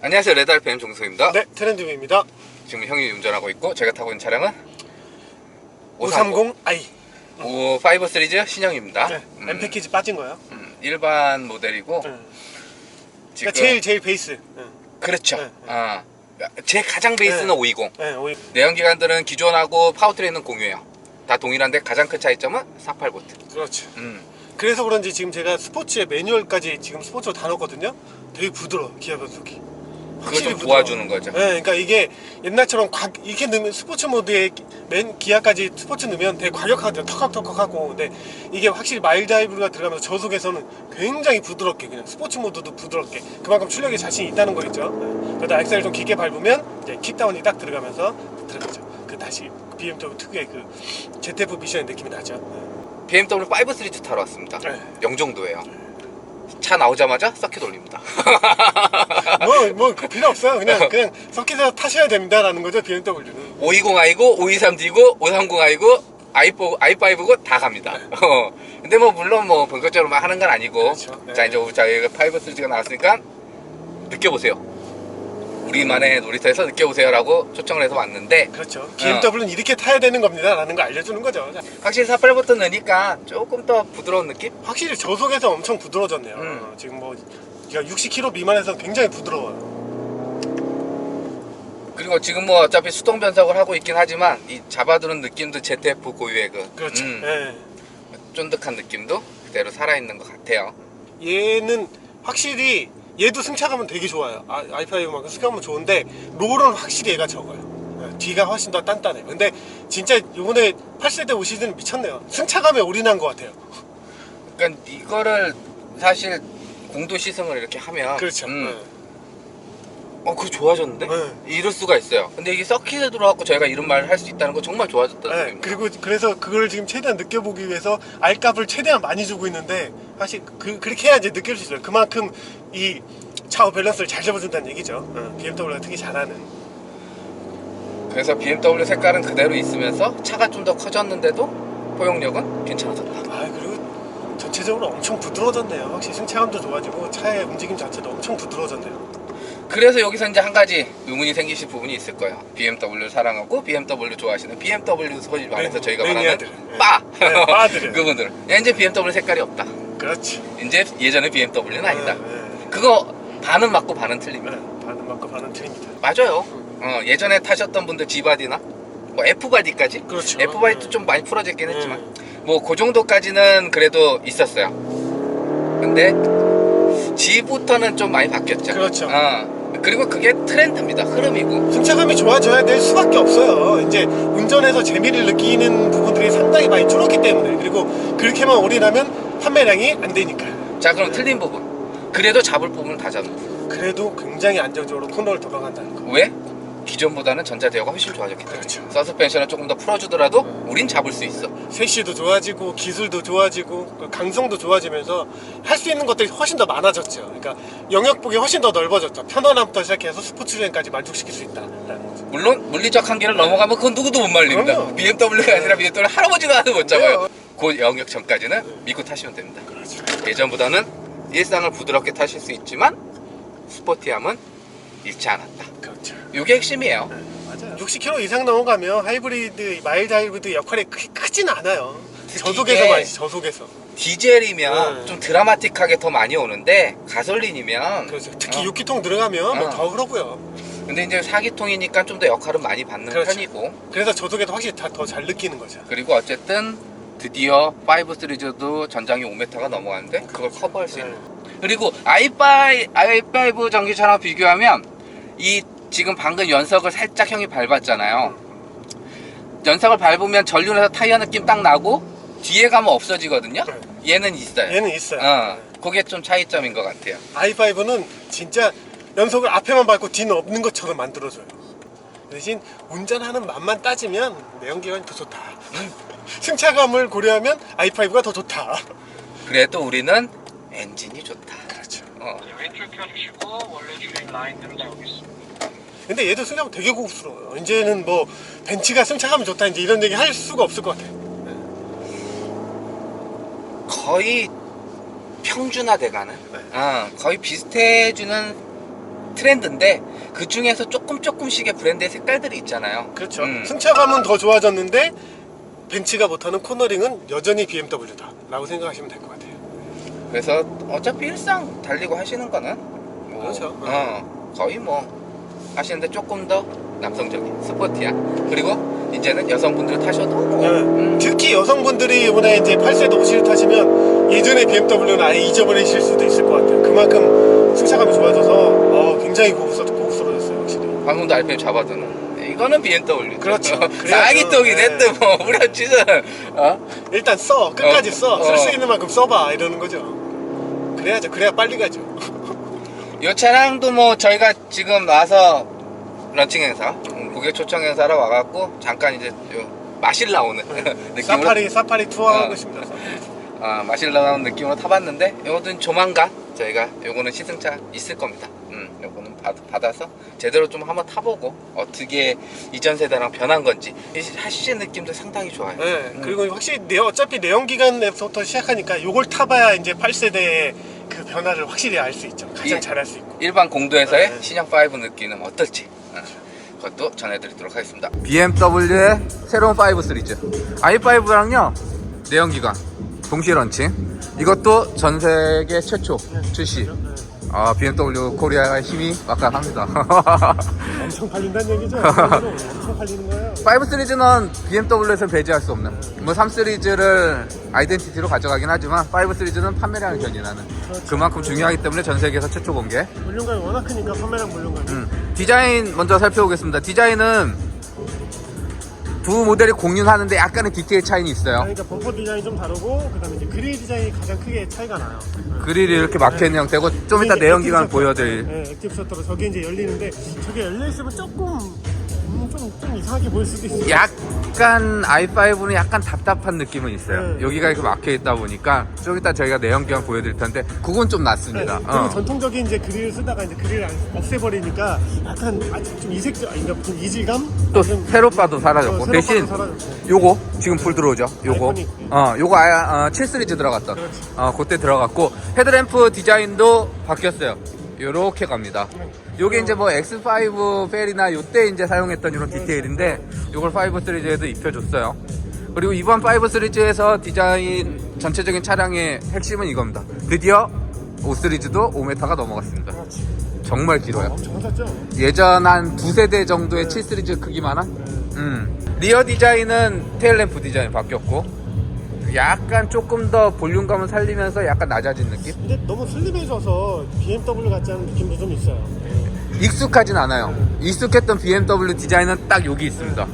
안녕하세요 레드알펜 종석입니다 네, 트렌드뷰입니다. 지금 형이 운전하고 있고 제가 타고 있는 차량은 530i. 5 시리즈 신형입니다 네, 음, M 패키지 빠진 거예요. 음, 일반 모델이고 네. 지금 그러니까 제일 제일 베이스. 네, 그렇죠 네, 네. 아, 제 가장 베이스는 네. 520 네, 오이. 내연기관들은 기존하고 파워트레인은 공유해요 다 동일한데 가장 큰 차이점은 48V 그렇죠. 음, 그래서 그런지 지금 제가 스포츠의 매뉴얼까지 지금 스포츠로 다 넣었거든요. 되게 부드러워 기아 변속기. 그거 좀 도와주는 거죠 네, 그러니까 이게 옛날처럼 과, 이렇게 넣으면 스포츠 모드에 맨 기아까지 스포츠 넣으면 되게 과격하거든요. 턱학턱학하고. 근데 이게 확실히 마일드 하이브리드가 들어가면서 저속에서는 굉장히 부드럽게 그냥 스포츠 모드도 부드럽게 그만큼 출력에 자신이 있다는 거겠죠. 네. 그러다 엑셀을 좀 깊게 밟으면 이제 킥다운이 딱 들어가면서 들어가죠. 그 다시 BMW 특유의 그 ZF 미션의 느낌이 나죠. BMW 5 시리즈 타러 왔습니다 네. 영종도예요 차 나오자마자 서킷 올립니다 뭐뭐 그 필요 없어요. 그냥 그냥 서킷에서 타셔야 됩니다라는 거죠 BMW는. 520i고 523D고 530i고 i4, i5고 다 갑니다. 어. 근데 뭐 물론 뭐 본격적으로 막 하는 건 아니고 그렇죠. 네. 자 이제 저희가 5 시리즈가 나왔으니까 느껴보세요. 우리만의 놀이터에서 느껴보세요라고 초청을 해서 왔는데 그렇죠. BMW는 이렇게 타야 되는 겁니다라는 거 알려주는 거죠. 확실히 48부터 넣으니까 조금 더 부드러운 느낌? 확실히 저속에서 엄청 부드러워졌네요. 음. 어, 지금 뭐 60km 미만에서 굉장히 부드러워요. 그리고 지금 뭐 어차피 수동 변속을 하고 있긴 하지만 이 잡아두는 느낌도 ZF 고유의 그 그렇죠. 음, 예. 쫀득한 느낌도 그대로 살아있는 것 같아요. 얘는 확실히 얘도 승차감은 되게 좋아요. 아, i5만큼 승차감은 좋은데 롤은 확실히 얘가 적어요. 예, 뒤가 훨씬 더 단단해요. 근데 진짜 이번에 8세대 오시즈는 미쳤네요. 승차감에 올인한 것 같아요. 그러니까 이거를 사실 공도 시승을 이렇게 하면 그렇죠. 음, 예. 어, 그거 좋아졌는데? 네. 이럴 수가 있어요. 근데 이게 서킷에 들어갖고 저희가 이런 말을 할 수 있다는 거 정말 좋아졌다는 네, 얘기입니다. 그리고 그래서 그걸 지금 최대한 느껴보기 위해서 알값을 최대한 많이 주고 있는데 사실 그, 그렇게 해야 이제 느낄 수 있어요. 그만큼 이 차와 밸런스를 잘 잡아준다는 얘기죠. 어, BMW가 특히 잘하는. 그래서 BMW 색깔은 그대로 있으면서 차가 좀 더 커졌는데도 포용력은 괜찮아졌다. 전체적으로 엄청 부드러워졌네요. 확실히 승차감도 좋아지고 차의 움직임 자체도 엄청 부드러워졌네요. 그래서 여기서 이제 한 가지 의문이 생기실 부분이 있을 거예요. BMW 사랑하고 BMW 좋아하시는 BMW 소위 말해서 매- 저희가 말하는 매니아들. 네. 빠! 네, 빠들은. 그분들. 야, 이제 BMW 색깔이 없다. 그렇지. 이제 예전의 BMW는 아니다. 네, 네. 그거 반은 맞고 반은 틀립니다. 네, 반은 맞고 반은 틀립니다. 맞아요. 어, 예전에 타셨던 분들 G바디나 뭐 F바디까지 그렇죠. F바디도 네. 좀 많이 풀어졌긴 네. 했지만 뭐 그 정도까지는 그래도 있었어요. 근데 G부터는 좀 많이 바뀌었죠. 그렇죠. 어, 그리고 그게 트렌드입니다. 흐름이고. 승차감이 좋아져야 될 수밖에 없어요. 이제 운전에서 재미를 느끼는 부분들이 상당히 많이 줄었기 때문에 그리고 그렇게만 올인하면 판매량이 안 되니까. 자 그럼 틀린 부분. 그래도 잡을 부분은 다 잡는. 그래도 굉장히 안정적으로 코너를 돌아간다는 거. 왜? 기존보다는 전자대우가 훨씬 좋아졌기 때문에 그렇죠. 서스펜션을 조금 더 풀어주더라도 우린 잡을 수 있어. 세시도 좋아지고 기술도 좋아지고 그 강성도 좋아지면서 할 수 있는 것들이 훨씬 더 많아졌죠. 그러니까 영역폭이 훨씬 더 넓어졌죠. 편안함부터 시작해서 스포츠 주행까지 만족시킬 수 있다라는 거죠. 물론 물리적 한계를 넘어가면 그건 누구도 못 말립니다. 그럼요. BMW가 아니라 BMW 할아버지도 하도 못 잡아요. 그 영역 전까지는 믿고 타시면 됩니다. 그렇죠. 예전보다는 일상을 부드럽게 타실 수 있지만 스포티함은 잃지 않았다. 이게 핵심이에요. 맞아요. 60km 이상 넘어가면 하이브리드, 마일드 하이브리드 역할이 크, 크진 않아요. 특히 저속에서 이게- 많이 저속에서. 디젤이면 네. 좀 드라마틱하게 더 많이 오는데 가솔린이면 그렇죠. 특히 어, 6기통 들어가면 뭐 어. 더 그러고요. 근데 이제 4기통이니까 좀 더 역할을 많이 받는 그렇죠. 편이고 그래서 저속에도 확실히 더잘 느끼는 거죠. 그리고 어쨌든 드디어 5 시리즈도 전장이 5m가 넘어가는데 그걸 커버할 수 있는 그리고 i5, i5 전기차랑 비교하면 이 지금 방금 연석을 살짝 형이 밟았잖아요. 연석을 밟으면 전륜에서 타이어 느낌 딱 나고 뒤에 가면 없어지거든요. 얘는 있어요. 얘는 있어요. 어, 그게 좀 차이점인 것 같아요. i5는 진짜 연속을 앞에만 밟고 뒤는 없는 것처럼 만들어줘요. 대신 운전하는 맛만 따지면 내연기관이 더 좋다. 승차감을 고려하면 i5가 더 좋다. 그래도 우리는 엔진이 좋다. 그렇죠. 어. 왼쪽 켜주시고 원래 주행 라인대로 나오겠습니다. 근데 얘도 승차감 되게 고급스러워요. 이제는 뭐 벤츠가 승차감이 좋다 이제 이런 얘기 할 수가 없을 것 같아요. 거의 평준화돼가는 네. 어, 거의 비슷해지는 트렌드인데 그 중에서 조금 조금씩의 브랜드의 색깔들이 있잖아요. 그렇죠. 음. 승차감은 더 좋아졌는데 벤츠가 못하는 코너링은 여전히 BMW다 라고 생각하시면 될 것 같아요. 그래서 어차피 일상 달리고 하시는 거는 뭐, 그렇죠. 어, 거의 뭐 하시는데 조금 더 남성적인 스포티한 그리고 이제는 여성분들 타셔도 뭐, 네. 음, 특히 여성분들이 이번에 이제 8세대 5시를 타시면 예전에 BMW는 아예 잊어버리실 수도 있을 것 같아요. 그만큼 승차감이 좋아져서 어, 굉장히 고급스러, 고급스러워졌어요, 확실히. 방금도 RPM 잡아두는 이거는 BMW 그렇죠. 쌍이떡이 그래야죠. 됐든 뭐 우리가 진짜 어? 일단 써, 끝까지 어, 써. 쓸수 어. 있는 만큼 써봐 이러는 거죠. 그래야죠. 그래야 빨리 가죠. 이 차량도 뭐 저희가 지금 와서 런칭 행사 음, 고객 초청 행사로 와갖고 잠깐 이제 요 마실라 오는 느낌으로 네. 사파리 사파리 투어하고 어. 있습니다. 아, 마실라 나오는 느낌으로 타봤는데 요거는 조만간 저희가 요거는 시승차 있을 겁니다. 음, 요거는 받, 받아서 제대로 좀 한번 타보고 어떻게 이전 세대랑 변한 건지 이 하시의 느낌도 상당히 좋아요. 네, 음. 그리고 확실히 내 어차피 내연기관에서부터 시작하니까 요걸 타봐야 이제 8세대의 그 변화를 확실히 알 수 있죠. 가장 예. 잘할 수 있고. 일반 공도에서의 네. 신형 5 느낌은 어떨지 어, 그것도 전해드리도록 하겠습니다. BMW의 새로운 5 시리즈 i5랑요 내연기관 동시 런칭 이것도 전 세계 최초 출시. 아 BMW 코리아의 힘이 막강합니다. 엄청 팔린다는 얘기죠. 엄청 팔리는 거예요. 5 시리즈는 BMW에서 배제할 수 없는 뭐3 시리즈를 아이덴티티로 가져가긴 하지만 5 시리즈는 판매량을 견인하는 그만큼 중요하기 때문에 전 세계에서 최초 공개 물량감이 워낙 크니까 판매량 물량감이. 음, 디자인 먼저 살펴보겠습니다 디자인은 두 모델이 공유하는데 약간의 디테일 차이는 있어요 그러니까 범퍼 디자인이 좀 다르고 그다음에 이제 그릴 디자인이 가장 크게 차이가 나요. 그릴이 이렇게 막혀있는 형태고 좀 이따 내연기관 보여드릴. 네, 액티브 셔터로 저게 이제 열리는데 저게 열려 있으면 조금 음, 좀, 좀 이상하게 보일 수도 있어요. 약간 i5는 약간 답답한 느낌은 있어요 네. 여기가 이렇게 막혀 있다 보니까 좀 이따 저희가 내연기관 보여드릴 텐데 그건 좀 네, 낫습니다 좀 어. 전통적인 이제 그릴을 쓰다가 이제 그릴을 안- 없애버리니까 약간 아주 좀 이색적, 아니, 그러니까 좀 이질감? 또 좀- 새로 봐도 사라졌고 어, 새로 대신 봐도 사라졌고. 요거 지금 불 들어오죠 요거 아이코닉. 어 요거 아, 어, 7 시리즈 들어갔던 그렇지. 어 그때 들어갔고 헤드램프 디자인도 바뀌었어요 요렇게 갑니다 요게 이제 뭐 X5 펠이나 요때 이제 사용했던 이런 디테일인데 요걸 5 시리즈에도 입혀줬어요 그리고 이번 5 시리즈에서 디자인 전체적인 차량의 핵심은 이겁니다 드디어 5 시리즈도 5m가 넘어갔습니다. 정말 길어요? 예전 한 두 세 대 정도의 7 시리즈 크기만한 음. 리어 디자인은 테일램프 디자인 바뀌었고 약간 조금 더 볼륨감을 살리면서 약간 낮아진 느낌? 근데 너무 슬림해져서 BMW 같지 않은 느낌도 좀 있어요. 익숙하진 않아요 익숙했던 BMW 디자인은 딱 여기 있습니다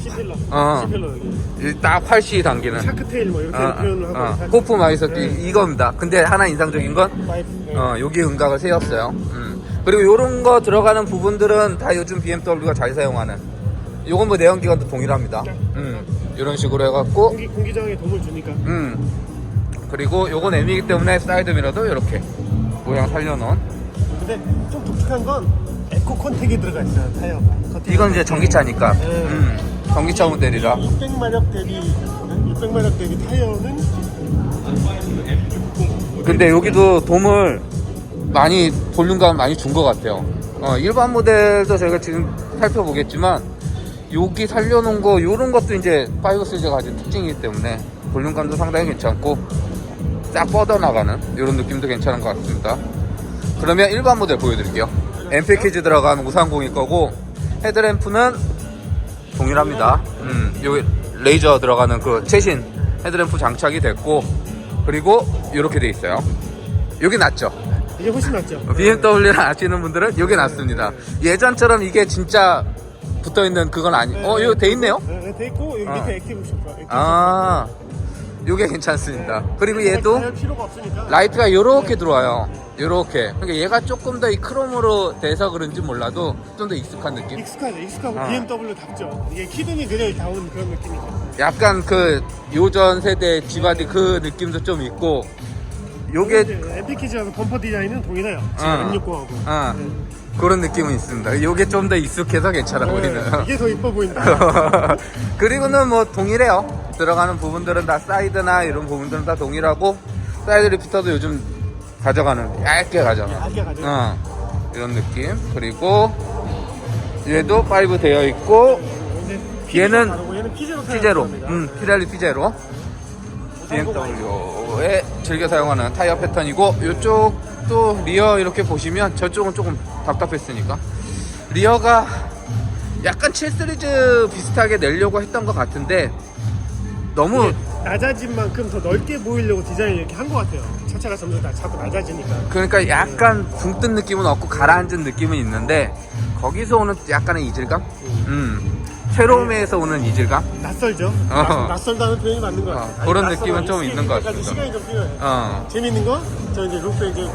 C필러. 어. C필러 여기. 이딱 활시 당기는 샤크테일 뭐 이렇게 어, 표현을 하고. 어, 살짝- 호프 마이석기 네. 이겁니다 근데 하나 인상적인 건 파이프. 네. 어, 여기 음각을 세웠어요 음. 그리고 요런 거 들어가는 부분들은 다 요즘 BMW가 잘 사용하는 요건 뭐 내연기관도 동일합니다 음. 이런 식으로 해갖고 공기, 공기저항에 도움을 주니까. 음. 그리고 요건 M이기 때문에 사이드 미러도 이렇게 모양 살려놓은 근데 좀 독특한 건 에코 컨택이 들어가 있어요 타이어가. 컨택이. 이건 이제 전기차니까 네. 음. 전기차 모델이라 600마력 대비 600마력 대비 타이어는 근데 여기도 돔을 많이 볼륨감 많이 준 것 같아요 어, 일반 모델도 저희가 지금 살펴보겠지만 여기 살려놓은 거 요런 것도 이제 5 시리즈가 가진 특징이기 때문에 볼륨감도 상당히 괜찮고 싹 뻗어나가는 이런 느낌도 괜찮은 것 같습니다. 그러면 일반 모델 보여드릴게요. M 패키지 들어간 530일 거고 헤드램프는 동일합니다. 음, 여기 레이저 들어가는 그 최신 헤드램프 장착이 됐고 그리고 이렇게 돼 있어요. 여기 낫죠? 이게 훨씬 낫죠. BMW를 아시는 분들은 여기 낫습니다. 예전처럼 이게 진짜 붙어 있는 그건 아니 어 이거 돼 있네요 네, 네, 돼 있고 여기 어. 밑에 액티브 셔터. 액티브 아 요게 괜찮습니다 그리고 얘도. 라이트가 이렇게 들어와요 이렇게 그러니까 얘가 조금 더 이 크롬으로 돼서 그런지 몰라도 좀 더 익숙한 느낌 익숙하죠. 익숙하고 어. BMW답죠. 이게 키등이 그려이 나오는 그런 느낌이죠. 약간 그 요전 세대 지바디 그 느낌도 좀 있고 요게 에피키지하고 범퍼 디자인은 동일해요. 지금 어. M60하고. 아 그런 느낌은 있습니다 요게 좀 더 익숙해서 괜찮아 보이는 이게 더 이뻐 보인다. 그리고는 뭐 동일해요. 들어가는 부분들은 다 사이드나 이런 부분들은 다 동일하고 사이드 리프터도 요즘 가져가는 얇게 가져가. 얇게 가져가. 어. 이런 느낌 그리고 얘도 5 되어 있고 얘는 얘는 피제로 피제로. 음 피렐리 피제로 BMW에 즐겨 사용하는 타이어 패턴이고 이쪽 도 리어 이렇게 보시면 저쪽은 조금 답답했으니까 리어가 약간 7 시리즈 비슷하게 내려고 했던 것 같은데 너무 낮아진 만큼 더 넓게 보이려고 디자인 이렇게 한 것 같아요. 차차가 점점 다 자꾸 낮아지니까. 그러니까 약간 붕 뜬 느낌은 없고 가라앉은 느낌은 있는데 거기서 오는 약간의 이질감? 음 새로움에서 오는 이질감? 낯설죠? 어허. 낯설다는 표현이 맞는 것 어, 같아요. 그런 낯설어. 느낌은 좀 있는 것 같습니다. 시간이 좀 필요해요. 어 재밌는 거? 저 이제 루프 이제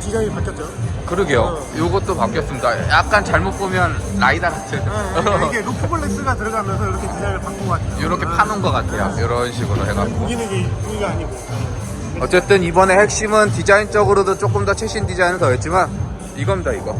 디자인이 바뀌었죠. 그러게요 요것도 바뀌었습니다 약간 잘못 보면 라이다 같은 아, 이게 루프 블랙스가 들어가면서 이렇게 디자인을 바꾼 것 같아요. 이렇게 파놓은 것 같아요 이런 식으로 해갖고 여기는 게 여기가 아니고. 어쨌든 이번에 핵심은 디자인적으로도 조금 더 최신 디자인을 더했지만 이겁니다 이거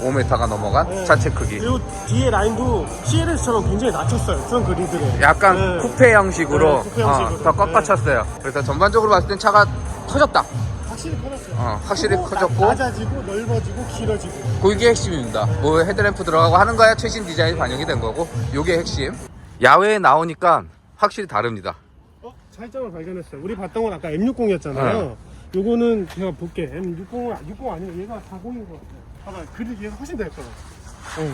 5m가 넘어간 네. 차체 크기 그리고 뒤에 라인도 CLS처럼 굉장히 낮췄어요. 트렁 그리드를. 약간 네. 쿠페 형식으로, 네, 쿠페 형식으로. 어, 더 꺾어쳤어요 그래서 전반적으로 봤을 땐 차가 커졌다 확실히 커졌어요. 어, 확실히 크고, 커졌고. 나- 낮아지고 넓어지고 길어지고. 그게 핵심입니다 뭐 헤드램프 들어가고 하는 거야 최신 디자인이 반영이 된 거고 요게 핵심 야외에 나오니까 확실히 다릅니다 어? 차이점을 발견했어요. 우리 봤던 건 아까 M60이었잖아요. 요거는 제가 볼게. M60은 60 아니고 얘가 40인 것 같아요. 봐봐. 그리 얘가 훨씬 더 예뻐요. 어.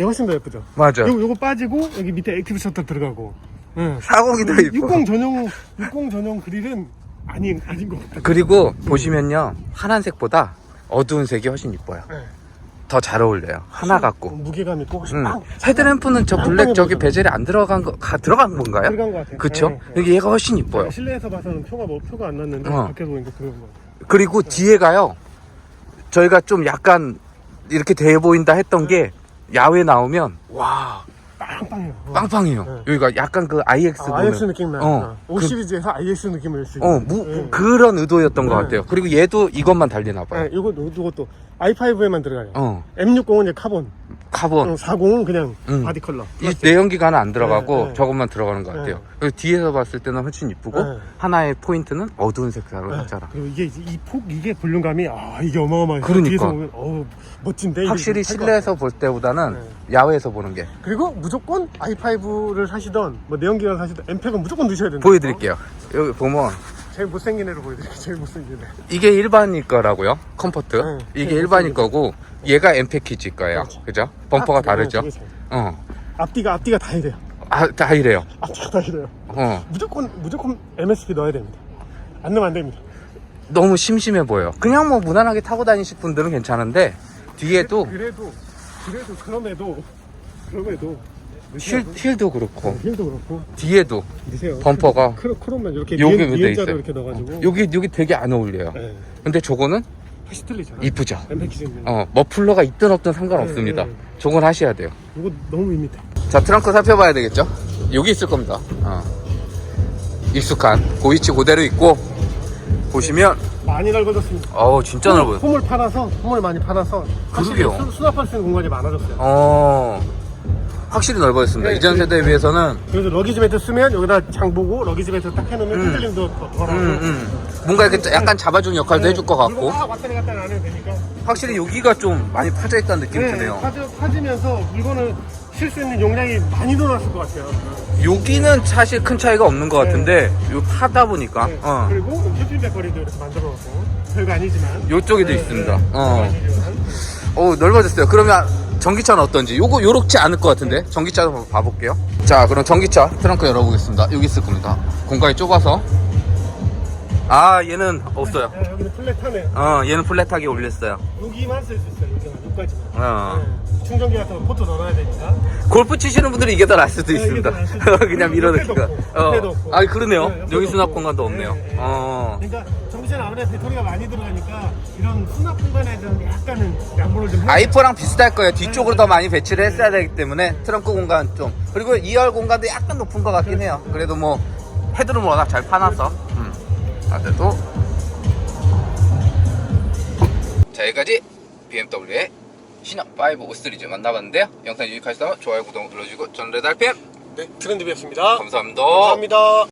얘 훨씬 더 예쁘죠. 맞아 요거, 요거 빠지고 여기 밑에 액티브 셔터 들어가고. 응. 40이 더 이뻐 60 전용 60 전용 그릴은 아닌 아닌 것 같아요. 그리고 보시면요 파란색보다 어두운 색이 훨씬 이뻐요 네. 더 잘 어울려요 하나 같고 무게감 있고 훨씬 음. 빵 헤드램프는 저 블랙 저기. 베젤에 안 들어간 거 가, 들어간 건가요? 들어간 것 같아요. 그쵸? 네, 네. 여기 얘가 훨씬 이뻐요 실내에서 봐서는 표가 뭐 표가 안 났는데 어. 밖에서 보니까 그런 거. 그리고 뒤에가요 저희가 좀 약간 이렇게 돼 보인다 했던 게 야외 나오면 와 빵빵해요. 어. 빵빵해요 네. 여기가 약간 그 IX 아, IX 느낌 나요. 어, 어, 5 그- 시리즈에서 IX 느낌을 낼수 어, 있는. 무, 네. 그런 의도였던 것 네. 같아요 그리고 얘도 이것만 달리나 봐요 네, 요거 요것도 i5에만 들어가요. 어 M60은 이제 카본, 카본 40은 그냥 음. 바디 컬러. 이 내연기관은 안 들어가고 네, 네. 저것만 들어가는 것 네. 같아요 그리고 뒤에서 봤을 때는 훨씬 이쁘고 네. 하나의 포인트는 어두운 색깔로 네. 하잖아 그리고 이게 이 폭, 이게 볼륨감이 아 이게 어마어마해요. 그러니까. 뒤에서 보면 어우 멋진데. 확실히 실내에서 볼 때보다는 네. 야외에서 보는 게 그리고 무조건 i5를 사시던 뭐 내연기관 사시던 엠팩은 무조건 넣으셔야 된다. 보여드릴게요 여기 보면 제일 못생긴 애로 보여드릴게요. 제일 못생긴 애. 이게 일반일 거라고요 컴포트 네. 이게 네, 일반일. 거고 얘가 M 패키지 거예요 그렇죠. 그죠 벙퍼가 앞뒤가 다르죠 되게 잘- 어. 앞뒤가 앞뒤가 다 이래요. 아, 다 이래요 앞뒤가 다 이래요. 어. 무조건 무조건 MSP 넣어야 됩니다. 안 넣으면 안 됩니다. 너무 심심해 보여 그냥 뭐 무난하게 타고 다니실 분들은 괜찮은데 뒤에도 그래도 그래도 그럼에도 그럼에도 힐, 힐도 그렇고 힐도 그렇고 뒤에도 넣으세요. 범퍼가 크로 크롬만 이렇게 니은, 돼 니은 자로 있어요 이렇게 넣어가지고 여기 여기 되게 안 어울려요 네. 근데 저거는 훨씬 틀리잖아. 이쁘죠 엠팩키즈는 어 머플러가 있든 없든 상관없습니다 네, 네. 저건 하셔야 돼요 이거 너무 밋밋해. 자 트렁크 살펴봐야 되겠죠 여기 있을 겁니다 어. 익숙한 고위치 그대로 있고 보시면 많이 넓어졌습니다. 어우 진짜 넓어요 홈을 팔아서 홈을 많이 팔아서 확실히 그러게요. 수, 수납할 수 있는 공간이 많아졌어요. 어 확실히 넓어졌습니다 네, 이전 네. 세대에 비해서는 그래서 러기지 매트 쓰면 여기다 장 보고 러기지 매트 딱 해놓으면 음. 흔들림도 더 덜하고 음, 음. 뭔가 이렇게 약간 잡아주는 역할도 해줄 것 같고 막 왔다리 갔다리 안 해도 되니까 확실히 여기가 좀 많이 파져 있다는 느낌이 드네요 파져, 파지면서 물건을 실수 있는 용량이 많이 늘어났을 것 같아요. 여기는 사실 큰 차이가 없는 것 같은데 요 타다 보니까 네. 어. 그리고 캠핑 백거리도 이렇게 만들어놓고 별거 아니지만 요쪽에도 네, 있습니다 네. 어. 별거 아니지만. 어 넓어졌어요 그러면 전기차는 어떤지 요거 요렇지 않을 것 같은데 전기차도 한번 봐볼게요 자 그럼 전기차 트렁크 열어보겠습니다 여기 있을 겁니다 공간이 좁아서 아 얘는 없어요 네, 여기는 플랫하네요. 어 얘는 플랫하게 올렸어요 여기만 쓸 수 있어요. 여기만 여기까지만. 어. 네. 충전기 같은 거 포트 넣어놔야 되니까. 골프 치시는 분들이 이게 더 나을 수도 네, 있습니다 이게 더 나을 수도 있어요. 그냥 밀어넣기가 옆에도 없고, 옆에도 없고. 아 그러네요 네, 옆에도 여기 수납 없고. 공간도 없네요 네, 네. 어. 그러니까 전기차는 아무래도 배터리가 많이 들어가니까 이런 수납 공간에 좀 약간은 양보를 좀 해야 아이포랑 비슷할 거예요. 뒤쪽으로 더 많이 배치를 했어야 되기 때문에 트렁크 공간 좀 그리고 2열 공간도 약간 높은 것 같긴 해요. 그래도 뭐 헤드룸 워낙 잘 파놔서. 음. 아, 그래도 자 여기까지 BMW의 신형 5 5 시리즈 만나봤는데요. 영상 유익하셨다면 좋아요, 구독 눌러주고 레드 RPM 네, 트렌드비였습니다. 감사합니다. 감사합니다.